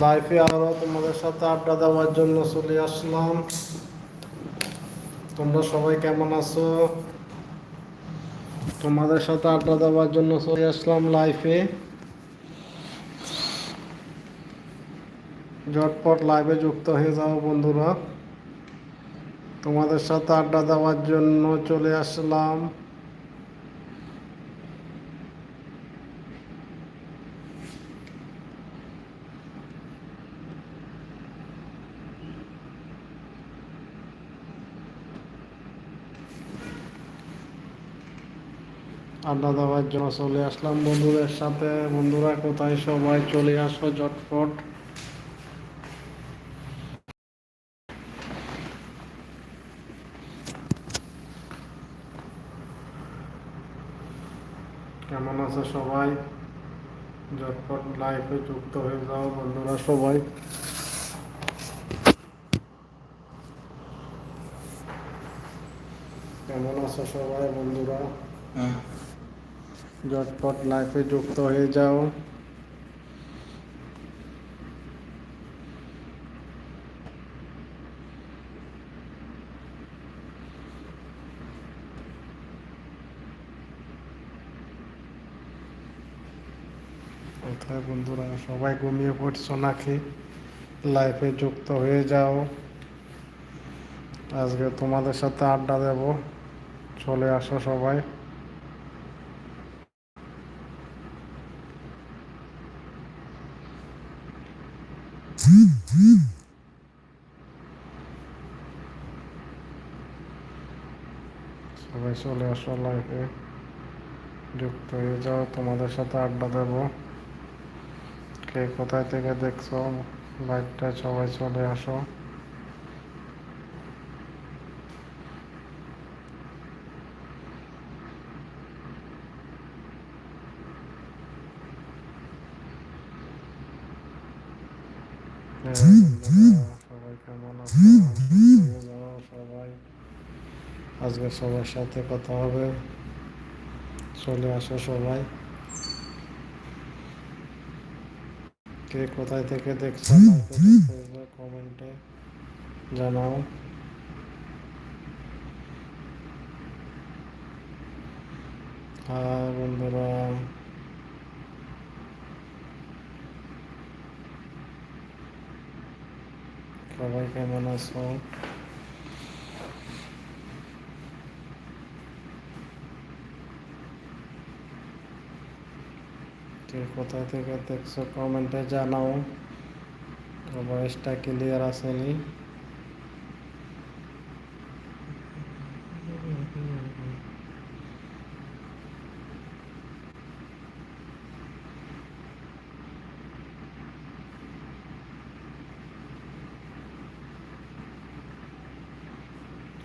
লাইফে আরও তোমাদের সাথে আড্ডা দেওয়ার জন্য চলে আসলাম। তোমরা সবাই কেমন আছো? তোমাদের সাথে আড্ডা দেওয়ার জন্য চলে আসলাম লাইফে। ঝটপট লাইভে যুক্ত হয়ে যাও বন্ধুরা। তোমাদের সাথে আড্ডা দেওয়ার জন্য চলে আসলাম। আড্ডা দেওয়ার জন্য চলে আসলাম বন্ধুদের সাথে। বন্ধুরা, কোথায় সবাই চলে আসো ঝটপট। কেমন আছে সবাই? ঝটপট লাইফে যুক্ত হয়ে যাও বন্ধুরা সবাই। কেমন আছো সবাই বন্ধুরা? ঝটপট লাইফে যুক্ত হয়ে যাও। কোথায় বন্ধুরা, সবাই ঘুমিয়ে পড়ছো নাকি? লাইফে যুক্ত হয়ে যাও। আজকে তোমাদের সাথে আড্ডা দেব। চলে আসো সবাই সবাই চলে আসো লাইফে যুক্ত হয়ে যাও, তোমাদের সাথে আড্ডা দেব। কে কোথায় থেকে দেখছ? লাইভটা সবাই চলে আসো হ্যাঁ, বন্ধুরা, সবাই কেমন আছো হয়ে যাও সবাই আজকে সবার সাথে কথা হবে। চলে আসো সবাই। কে কোথায় থেকে দেখছ কমেন্টে জানাও। হ্যাঁ বন্ধুরা, সবাই কেমন আছো? কে কোথায় থেকে দেখছ কমেন্টে জানাও ভয়েসটা ক্লিয়ার আসেনি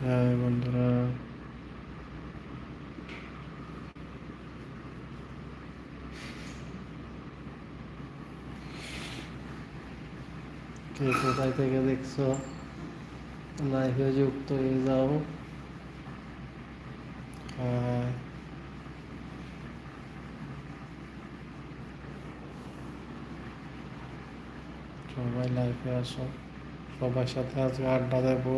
হ্যাঁ বন্ধুরা কে কোথায় থেকে দেখছ? লাইভে যুক্ত হয়ে যাও। হ্যাঁ। সবাই লাইফে আসো। সবার সাথে আজকে আড্ডা দেবো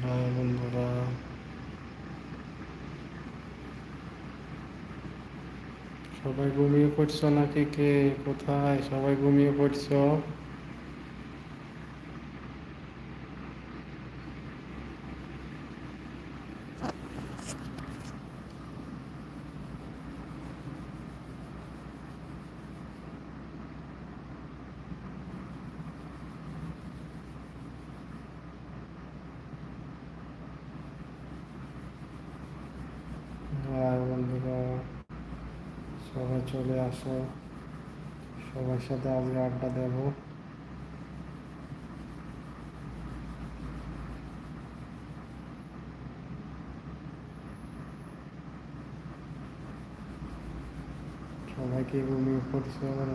হ্যাঁ বন্ধুরা সবাই ঘুমিয়ে পড়ছো নাকি কে? কোথায়? সবাই ঘুমিয়ে পড়ছো হ্যাঁ বন্ধুরা সবাই চলে আসো। সবার সাথে আজকে আড্ডা দেব। সবাইকে ঘুমিয়ে পড়ছে আর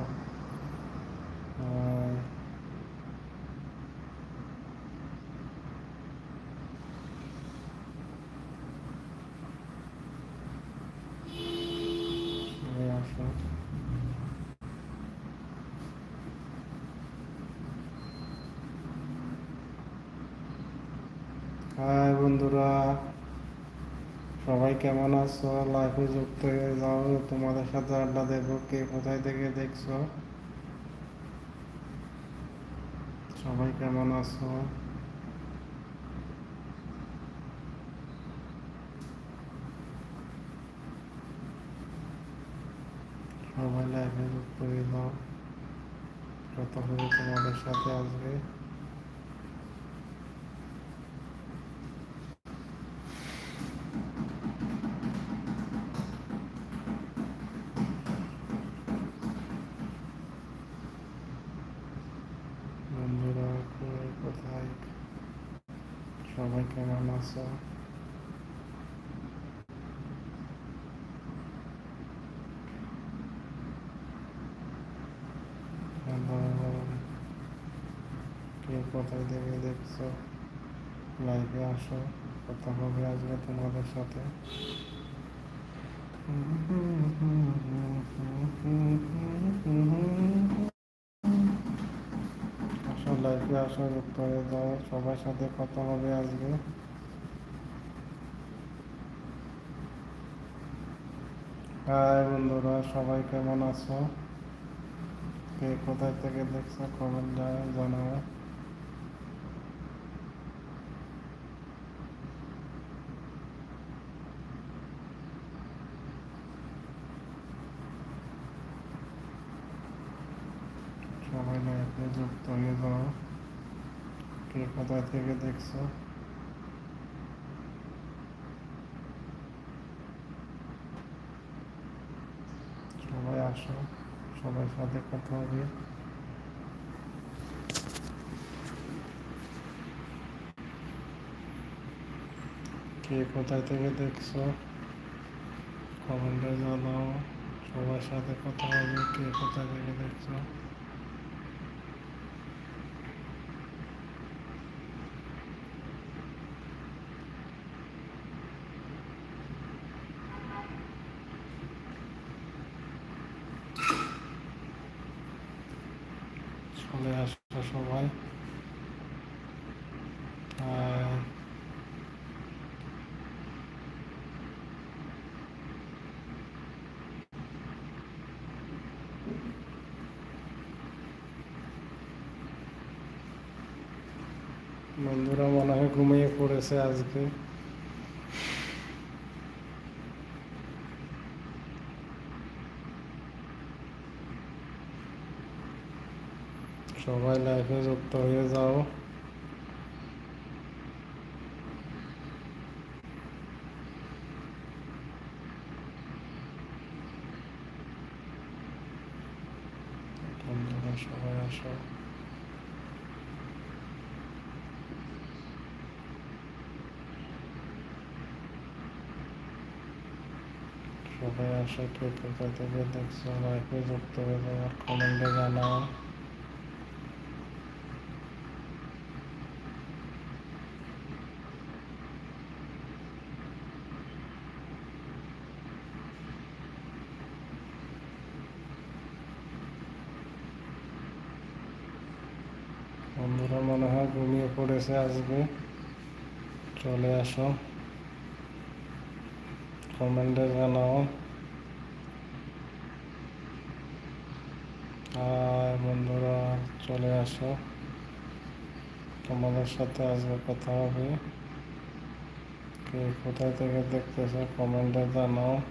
হাই বন্ধুরা, সবাই কেমন আছো? লাইফে যুক্ত হয়ে যাও, তোমাদের সাথে আড্ডা দেবো, কে কোথায় থেকে দেখছ? সবাই কেমন আছো? সবাই লাইফে যুক্ত হয়ে যাও। কত হবে তোমাদের সাথে আসবে কেমন আছো Hello. কোথায় থেকে দেখছ লাইভে আসো কথা হবে আজকে তোমাদের সাথে আসো লাইভে আসো হয়ে যাও সবার সাথে কথা হবে আজকে। হাই বন্ধুরা, সবাই কেমন আছো? কে কোথায় থেকে দেখছ কমেন্ট জানাও। সবাই লাইভে যুক্ত হয়ে যাও। কে কোথায় থেকে দেখছ? সবাই আসো, সবার সাথে কথা হবে। কে কোথায় থেকে দেখছ? কমেন্টে জানাও, সবার সাথে কথা হবে, কে কোথায় থেকে দেখছ? চলে আসো সবাই বন্ধুরা মনে হয় ঘুমিয়ে পড়েছে আজকে। সবাই লাইফে যুক্ত হয়ে যাও। সবাই আসো। সবাই আসো, কে কোথা থেকে দেখছ? লাইফে যুক্ত হয়ে যাও কমেন্টে জানাও বন্ধুরা মনে হয় ঘুমিয়ে পড়েছে আজকে। চলে আসো। কমেন্টে জানাও। আর বন্ধুরা, চলে আসো। তোমাদের সাথে আজকে কথা হবে। কে কোথায় থেকে দেখতেছো কমেন্টে জানাও।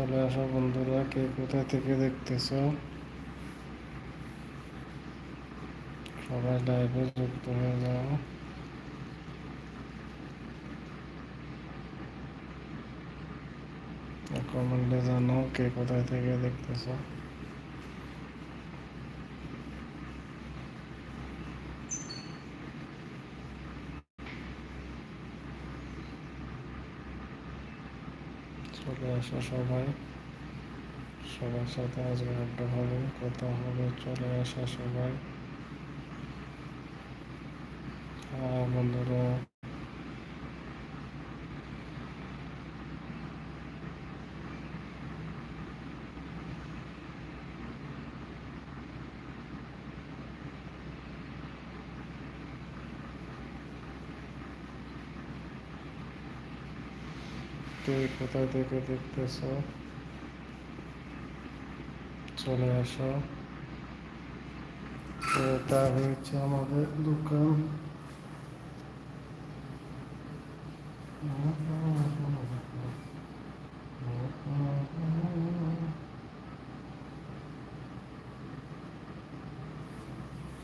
চলে আসো বন্ধুরা, কে কোথা থেকে দেখতেছ? সবাই লাইভে যুক্ত হয়ে যাও। কমেন্টে জানাও কে কোথায় থেকে দেখতেছো। আসো সবাই। সবার সাথে আজকে আড্ডা হবে কথা হবে চলে আসা সবাই। হ্যাঁ বন্ধুরা। কে কোথায় থেকে দেখতেছ? চলে আসো। এটা হচ্ছে আমাদের দোকান।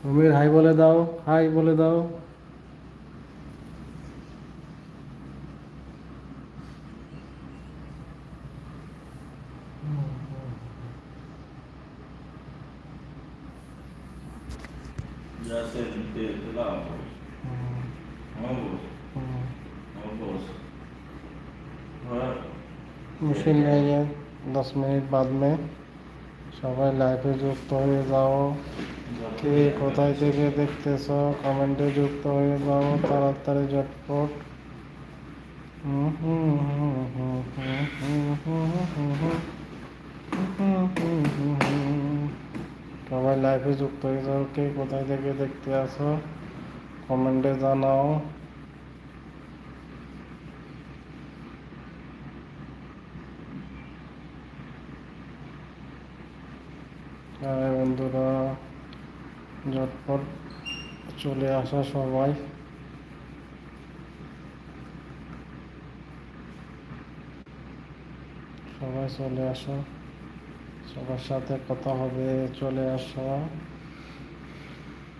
সুমির হাই বলে দাও। হাই বলে দাও। ফিল लेंगे দশ মিনিট বাদ মে সবাই লাইভে যুক্ত হয়ে যাও কে কোথায় থেকে দেখতেছ কমেন্টে যুক্ত হয়ে যাও তাড়াতাড়ি ঝটপট সবাই লাইভে যুক্ত হয়ে যাও কে কোথায় থেকে দেখতে আসো কমেন্টে জানাও বন্ধুরা, ঝটপট চলে আসা সবাই। সবাই চলে আসো। সবার সাথে কথা হবে, চলে আসো।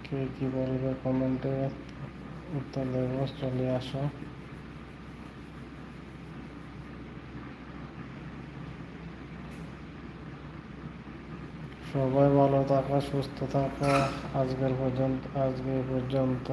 কে কি বলবে কমেন্টে উত্তর দেব, চলে আসো। সবাই ভালো থাকা সুস্থ থাকা। আজকের পর্যন্ত আজকে পর্যন্ত।